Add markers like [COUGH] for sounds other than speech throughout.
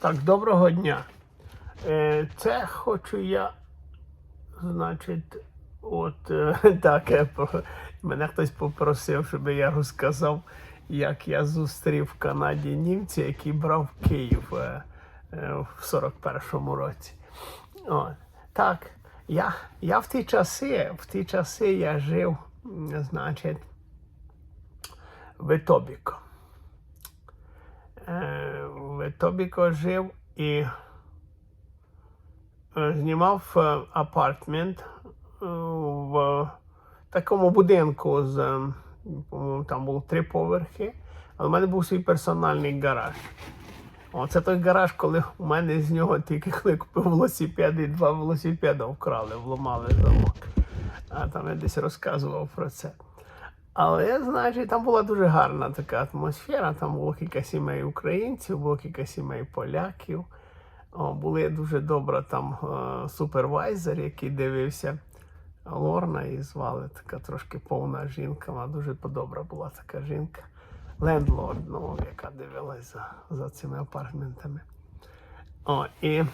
Так, доброго дня. Е, Це хочу я, значить, от е, [LAUGHS] так, е, по- мене хтось попросив, щоб я розказав, як я зустрів в Канаді німця, який брав Київ е, в 41-му році. От. Так, я, я в ті часи, в ті часи я жив, значить, в Етобіко. В Етобіко жив і е, знімав е, апартмент е, в такому будинку з, там було три поверхи, але в мене був свій персональний гараж. Оце той гараж, коли у мене з нього тільки коли купив велосипед і два велосипеда вкрали, вламали замок. А там я десь розказував про це. Але, значить, там була дуже гарна така атмосфера. Там було кілька сімей українців, було кілька сімей поляків. О, були дуже добра там е, супервайзер, який дивився Лорна, і звали така трошки повна жінка. Вона дуже подобра була така жінка. Лендлорд, ну, яка дивилась за, за цими апартментами. О, і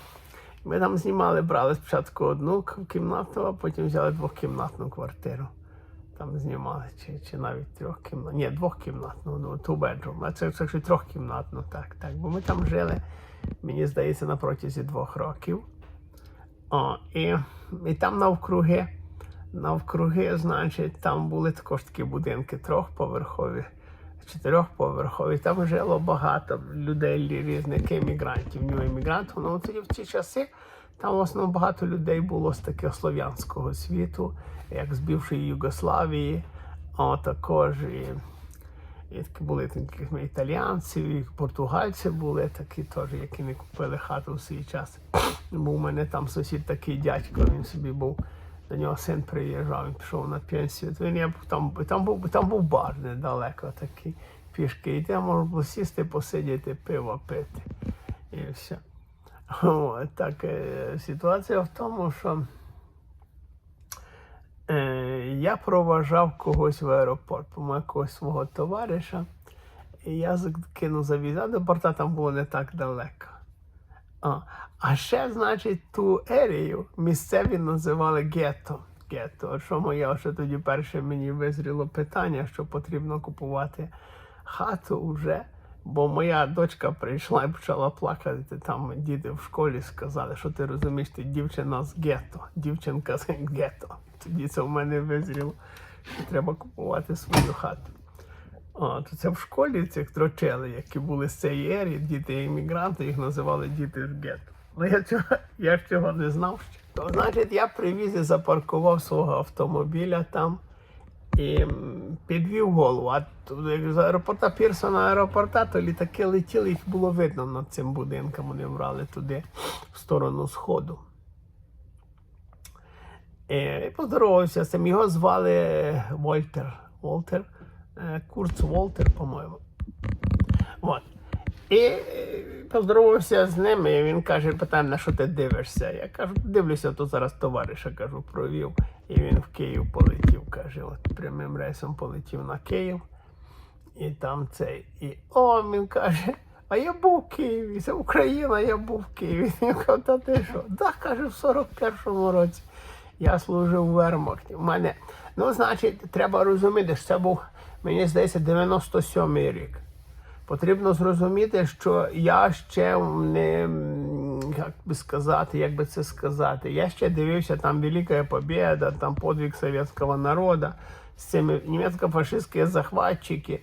ми там знімали, брали спочатку одну кімнату, а потім взяли двохкімнатну квартиру. Там знімали, чи, чи навіть трьохкімнатну. Ні, двохкімнатну, ну, two bedroom. А це, це трьохкімнатну, так, так. Бо ми там жили, мені здається, на протязі двох років. О, і, і там навкруги, навкруги, значить, там були також такі будинки трьохповерхові, чотирьохповерхові. Там жило багато людей різних емігрантів, нью-емігрантів. Ну, тоді в ті часи там в основному багато людей було з такого слов'янського світу, як з бившої Югославії, а також і, і такі були такі італіянці, і португальці були такі теж, які не купили хату в свій час. Був у мене там сусід такий дядько, він собі був. До нього син приїжджав, він пішов на пенсію. Він я там, там був там був бар недалеко такий пішки. І там можна було сісти, посидіти, пиво пити. І все. [LAUGHS] О, так, е, ситуація в тому, що е, я проважав когось в аеропорт, по якогось свого товариша, і я кинув за віза, до порта там було не так далеко. А, а ще, значить, ту ерію місцеві називали гетто. Гетто. Що моє, що тоді перше мені визріло питання, що потрібно купувати хату вже. Бо моя дочка прийшла і почала плакати. Там діти в школі сказали, що ти розумієш, ти дівчина з гетто, дівчинка з гетто. Тоді це в мене визріло, що треба купувати свою хату. А, то це в школі цих трочели, які були з цієї ері, діти іммігранти, їх називали діти з гетто. Але я цього, я цього не знав. То, значить, я привіз і запаркував свого автомобіля там і підвів голову. А з аеропорта Пірсона аеропорта, то літаки летіли, їх було видно над цим будинком. Вони брали туди, в сторону сходу. І поздоровався з цим. Його звали Вольтер. Волтер. Е, Курц Волтер, по-моєму. От. І е, поздоровався з ним, і він каже, питає, на що ти дивишся? Я кажу, дивлюся, то зараз товариша кажу, провів. І він в Київ полетів, каже, от прямим рейсом полетів на Київ. І там цей. І о, він каже, а я був в Києві, це Україна, я був в Києві. [LAUGHS] Він каже, та ти що? Так, каже, в 41-му році. Я служив в Вермахті. У мене, ну, значить, треба розуміти, що це був, мені здається, 97-й рік. Потрібно зрозуміти, що я ще не, як би сказати, як би це сказати, я ще дивився там Велика Побєда, там подвиг совєтського народу, з цими німецько-фашистські захватчики.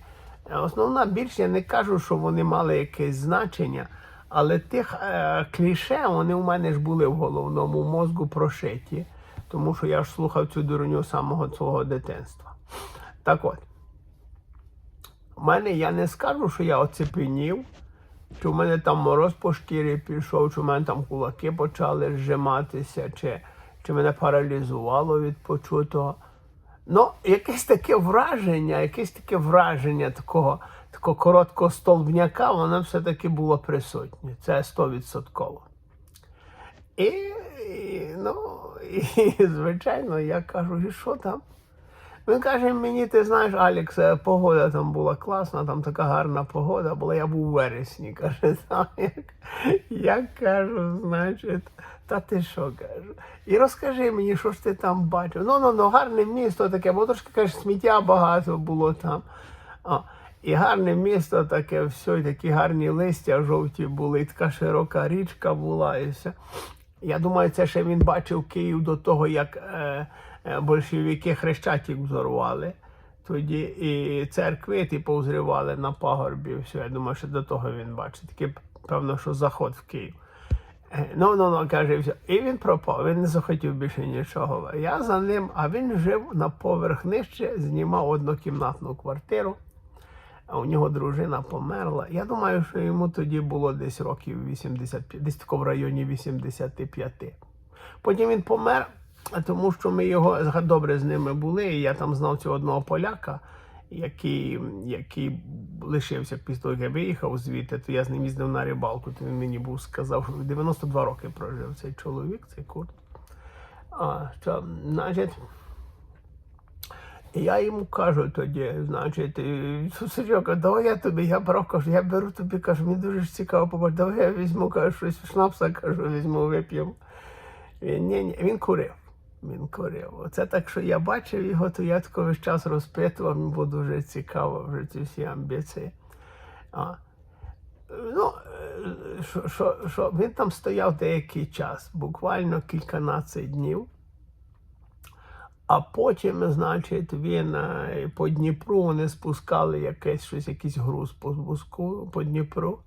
Е, Основна більш я не кажу, що вони мали якесь значення, але тих е, кліше вони у мене ж були в головному мозку прошиті, тому що я ж слухав цю дурню самого свого дитинства. Так от. У мене я не скажу, що я оцепенів, чи в мене там мороз по шкірі пішов, чи в мене там кулаки почали зжиматися, чи, чи мене паралізувало від почутого. Ну, якесь таке враження, якесь таке враження такого, такого короткого столбняка, воно все-таки було присутнє. Це стовідсотково. І, і, ну, [LAUGHS] і, звичайно, я кажу, і що там? Він каже мені, ти знаєш, Алекс, е, погода там була класна, там така гарна погода була, я був у вересні. Каже, [LAUGHS] як, я кажу, значить, та ти що кажу? І розкажи мені, що ж ти там бачив. Ну, ну, ну, гарне місто таке, бо трошки каже, сміття багато було там. А, і гарне місто таке, все, і такі гарні листя жовті були, і така широка річка була, і все. Я думаю, це ще він бачив Київ до того, як е, большевики Хрещатик взорвали. Тоді і церкви ті повзривали на пагорбі. Все, я думаю, що до того він бачить. Таке, певно, що заход в Київ. Е, Ну, ну, ну, каже, все. І він пропав, він не захотів більше нічого. Я за ним, а він жив на поверх нижче, знімав однокімнатну квартиру. А у нього дружина померла. Я думаю, що йому тоді було десь років 85, десь тако в районі 85. Потім він помер, тому що ми його добре з ними були. І я там знав цього одного поляка, який, який лишився після того, як я виїхав звідти, то я з ним їздив на рибалку. То він мені був сказав, що 92 роки прожив цей чоловік, цей курт. А, що, значить, я йому кажу тоді, значить, «Е, Сережа, давай я тобі, я брав, кажу, я беру тобі, кажу, мені дуже цікаво побачити, давай я візьму, кажу, щось шнапса, кажу, візьму, вип'ємо. Він, ні, ні, він курив. Він курив. Оце так, що я бачив його, то я тако весь час розпитував, мені було дуже цікаво вже ці всі амбіції. А. Ну, е, що, що, що, він там стояв деякий час, буквально кільканадцять днів. А потім, значить, він е, по Дніпру вони спускали якесь щось, якийсь груз по по Дніпру.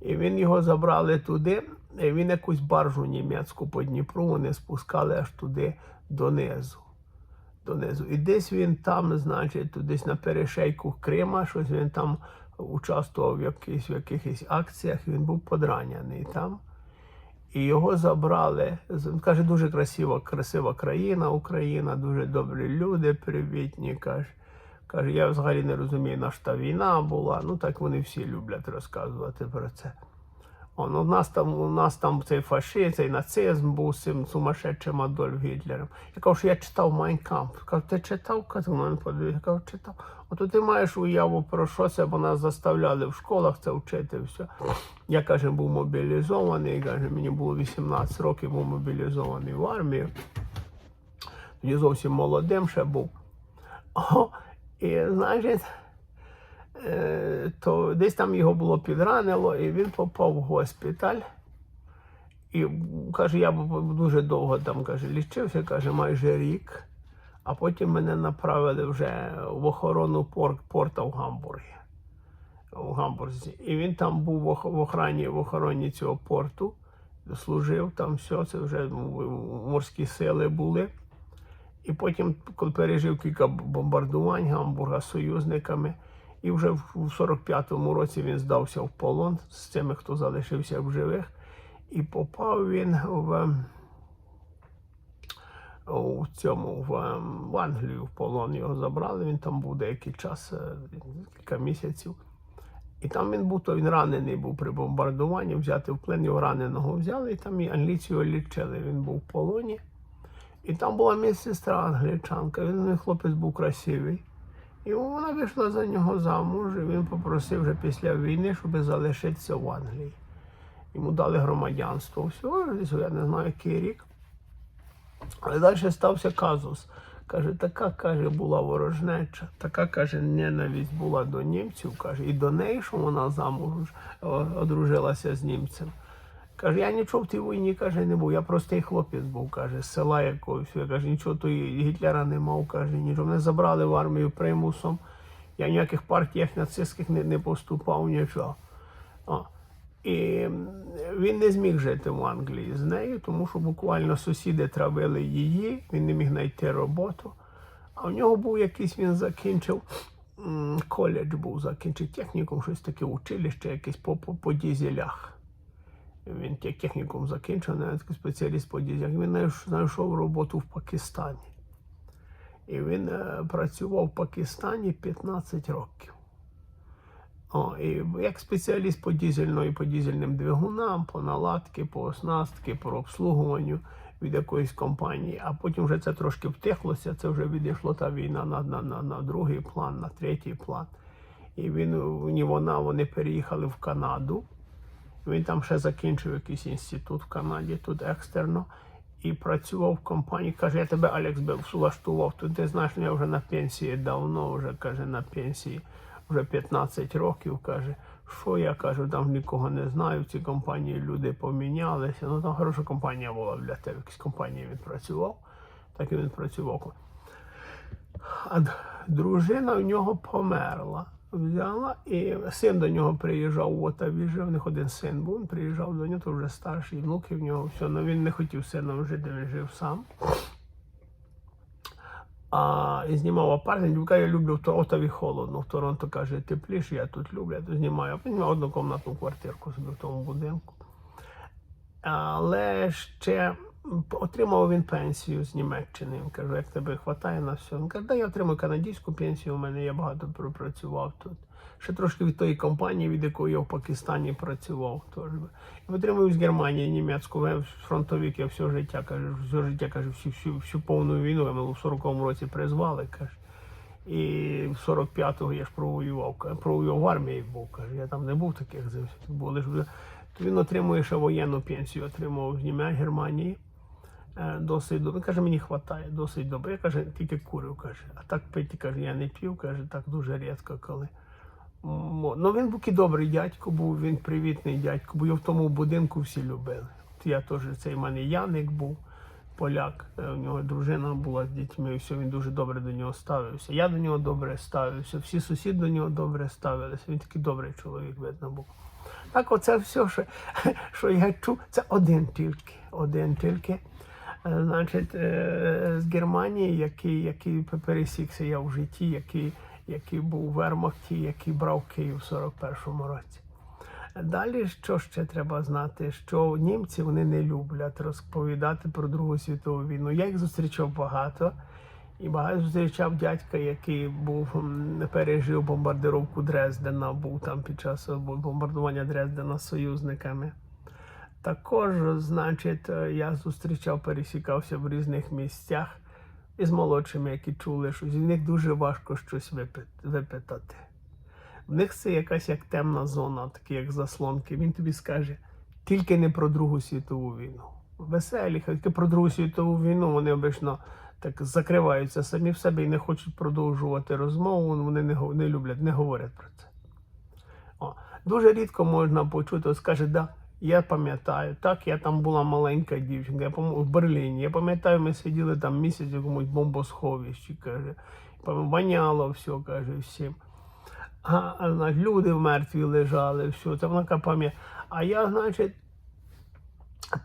І він його забрали туди. Він якусь баржу німецьку по Дніпру вони спускали аж туди донизу. Донизу. І десь він там, значить, десь на перешейку Крима, щось він там участвував в якихось, в якихось акціях, він був подраняний там. І його забрали. Він каже, дуже красива, красива країна, Україна, дуже добрі люди, привітні. Каже, каже, я взагалі не розумію, на що війна була. Ну так вони всі люблять розказувати про це. Он, у нас там, у нас там цей фашизм, цей нацизм був цим сумасшедшим Адольф Гітлером. Я кажу, що я читав Майнкамп. Кажу, ти читав? Кажу, мене подивився. Я кажу, читав. Ото ти маєш уяву про що це, бо нас заставляли в школах це вчити. Все. Я каже, був мобілізований. Каже, мені було 18 років, був мобілізований в армію. Тоді зовсім молодим ще був. О, і значить, то десь там його було підранило, і він попав в госпіталь. І каже, я дуже довго там каже, лічився, каже, майже рік. А потім мене направили вже в охорону пор- порта в Гамбургі. У Гамбурзі. І він там був в охрані, в охороні цього порту, служив там все, це вже морські сили були. І потім, коли пережив кілька бомбардувань Гамбурга союзниками, і вже в в 45-му році він здався в полон з тими, хто залишився в живих, і попав він в, у цьому в, в Англію в полон. Його забрали. Він там був деякий час, е, кілька місяців. І там він був, то він ранений був при бомбардуванні, взяти в плен його раненого взяли, і там і англійці його лічили. Він був в полоні. І там була медсестра англічанка, він хлопець був красивий. І вона вийшла за нього замуж, і він попросив вже після війни, щоб залишитися в Англії. Йому дали громадянство. Десь, я не знаю, який рік. Але далі стався казус. Каже, така каже, була ворожнеча, така каже, ненависть була до німців, каже, і до неї, що вона замуж одружилася з німцем. Каже, я нічого в тій війні каже, не був. Я простий хлопець був, каже, з села якогось. Я каже, нічого той Гітлера не мав, каже, нічого. Мене забрали в армію примусом. Я в ніяких партіях нацистських не, не поступав, нічого. А. І він не зміг жити в Англії з нею, тому що буквально сусіди травили її, він не міг знайти роботу. А в нього був якийсь, він закінчив коледж, був закінчив технікум, щось таке училище, якесь по, по, по дізелях. Він те- технікум закінчив, навіть спеціаліст по дізелях. Він знайшов роботу в Пакистані. І він е, працював в Пакистані 15 років. О, і як спеціаліст по дізельної, по дізельним двигунам, по наладки, по оснастки, по обслуговуванню. від якоїсь компанії, а потім вже це трошки втихлося, це вже відійшло та війна на, на, на, на другий план, на третій план. І він, ні вона, вони переїхали в Канаду. Він там ще закінчив якийсь інститут в Канаді, тут екстерно, і працював в компанії. Каже, я тебе, Алекс, влаштував. Тут ти знаєш, я вже на пенсії давно, вже каже, на пенсії вже 15 років. Каже, що я кажу, там нікого не знаю. В цій компанії люди помінялися. Ну там хороша компанія була для тебе. В якійсь компанії він працював, так і він працював. А дружина в нього померла. Взяла, і син до нього приїжджав в Отаві жив, в них один син був, він приїжджав до нього, то вже старший, внуки в нього все. Ну він не хотів сином жити, він жив сам. А і знімав апартмент, я люблю в Тор- Отаві холодно. В Торонто каже, тепліше, я тут люблю, я тут знімаю. Мав однокомнатну квартирку собі в тому будинку. Але ще отримав він пенсію з Німеччини. Він каже, як тебе вистачає на все. Він каже, да, я отримую канадську пенсію, у мене я багато пропрацював тут. Ще трошки від тої компанії, від якої я в Пакистані працював. Би. І отримую з Германії німецьку я фронтовик, я все життя каже, все життя каже, всю, всю, всю повну війну, я в 40-му році призвали, каже. І в 45-го я ж провоював, провоював в армії був, каже. Я там не був таких. Були ж. Він отримує ще воєнну пенсію, отримав з Німеччини, Германії. Е, Досить добре. Він каже, мені вистачає, досить добре. Я каже, тільки курив, каже. А так пити, каже, я не п'ю, каже, так дуже рідко, коли. Ну він був і добрий дядько, був, він привітний дядько, бо його в тому будинку всі любили. Я теж цей в мене Яник був, поляк, е, у нього дружина була з дітьми, і все, він дуже добре до нього ставився. Я до нього добре ставився, всі сусіди до нього добре ставилися. Він такий добрий чоловік, видно був. Так, оце все, що, [LAUGHS] що я чув, це один тільки. Один тільки. Е, Значить, е, з Германії, який, який пересікся я в житті, який, який був у Вермахті, який брав Київ у 41-му році. Далі, що ще треба знати, що німці вони не люблять розповідати про Другу світову війну. Я їх зустрічав багато. І багато зустрічав дядька, який був пережив бомбардировку Дрездена, був там під час бомбардування Дрездена союзниками. Також, значить, е, я зустрічав, пересікався в різних місцях із молодшими, які чули, що з них дуже важко щось випитати. В них це якась як темна зона, такі як заслонки. Він тобі скаже тільки не про Другу світову війну. Веселі, тільки про Другу світову війну вони обично так закриваються самі в себе і не хочуть продовжувати розмову. Вони не, не люблять, не говорять про це. О, дуже рідко можна почути, от скаже, да, я пам'ятаю, так, я там була маленька дівчинка, я в Берліні. Я пам'ятаю, ми сиділи там місяць в якомусь бомбосховищі, каже, воняло все, каже, всім. А, а люди мертві лежали, все, це вона пам'ятає. А я, значить,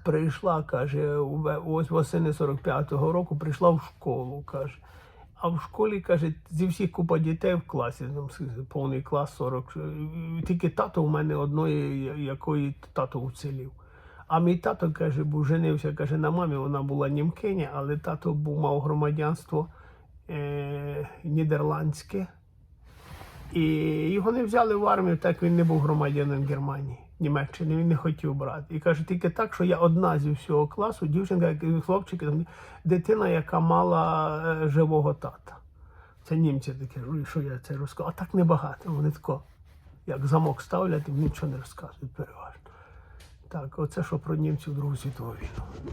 прийшла, каже, ось восени 45-го року прийшла в школу, каже. А в школі, каже, зі всіх купа дітей в класі, там повний клас 40. е, Тільки тато у мене одної, якої тато уцілів. А мій тато, каже, був женився, каже, на мамі, вона була німкиня, але тато був, мав громадянство е, нідерландське. І його не взяли в армію, так він не був громадянином Германії, Німеччини, він не хотів брати. І каже, тільки так, що я одна зі всього класу, дівчинка, хлопчик, дитина, яка мала е, живого тата. Це німці такі, що я це розказав. А так небагато. Вони тако, як замок ставлять, і нічого не розказують переважно. Так, оце що про німців Другу світову війну.